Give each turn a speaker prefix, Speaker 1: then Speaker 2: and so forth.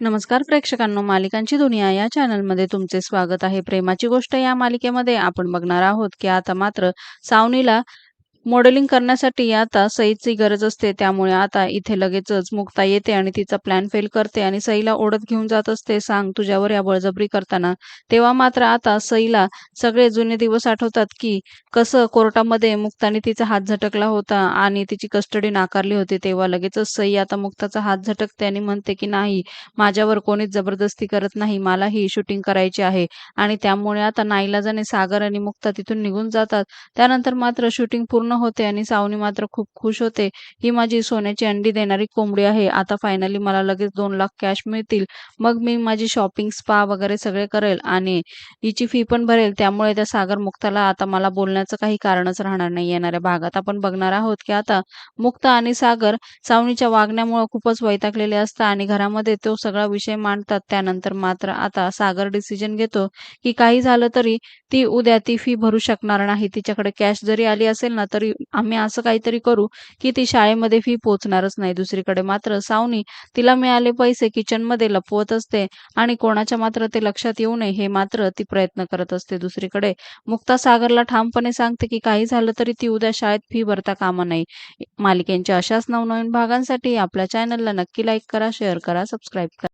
Speaker 1: नमस्कार प्रेक्षकांनो मालिकांची दुनिया या चॅनलमध्ये तुमचे स्वागत आहे. प्रेमाची गोष्ट या मालिकेमध्ये आपण बघणार आहोत की आता मात्र सावनीला मॉडेलिंग करण्यासाठी आता सईची गरज असते त्यामुळे आता इथे लगेचच मुक्ता येते आणि तिचा प्लॅन फेल करते आणि सईला ओढत घेऊन जात असते. सांग तुझ्यावर या बळजबरी करताना. तेव्हा मात्र आता सईला सगळे जुने दिवस आठवतात की कसं कोर्टामध्ये मुक्ताने तिचा हात झटकला होता आणि तिची कस्टडी नाकारली होती. तेव्हा लगेचच सई आता मुक्ताचा हात झटकते आणि म्हणते की नाही माझ्यावर कोणीच जबरदस्ती करत नाही. मला ही शूटिंग करायची आहे. आणि त्यामुळे आता नाईलाजाने सागर आणि मुक्ता तिथून निघून जातात. त्यानंतर मात्र शूटिंग पूर्ण होते आणि सावनी मात्र खूप खुश होते. ही माझी सोन्याची अंडी देणारी कोंबडी आहे. आता फायनली मला लगेच दोन लाख कॅश मिळतील. मग मी माझी शॉपिंग स्पा वगैरे सगळे करेल आणि हिची फी पण भरेल. त्यामुळे त्या सागर मुक्ताला आता मला बोलण्याचं काही कारणच राहणार नाही येणाऱ्या भागात. आपण बघणार आहोत की आता मुक्ता आणि सागर सावनीच्या वागण्यामुळे खूपच वैतागलेले असतात आणि घरामध्ये तो सगळा विषय मांडतात. त्यानंतर मात्र आता सागर डिसिजन घेतो की काही झालं तरी ती उद्या ती फी भरू शकणार नाही. तिच्याकडे कॅश जरी आली असेल ना तरी आम्ही असं काहीतरी करू की ती शाळेमध्ये फी पोहोचणारच नाही दुसरीकडे. मात्र सावनी तिला मिळाले पैसे किचनमध्ये लपवत असते आणि कोणाच्या मात्र ते लक्षात येऊ नये हे मात्र ती प्रयत्न करत असते दुसरीकडे. मुक्ता सागरला ठामपणे सांगते की काही झालं तरी ती उद्या शाळेत फी भरता कामा नये. मालिकेंच्या अशाच नवनवीन भागांसाठी आपल्या चॅनलला नक्की लाईक करा शेअर करा सबस्क्राईब करा.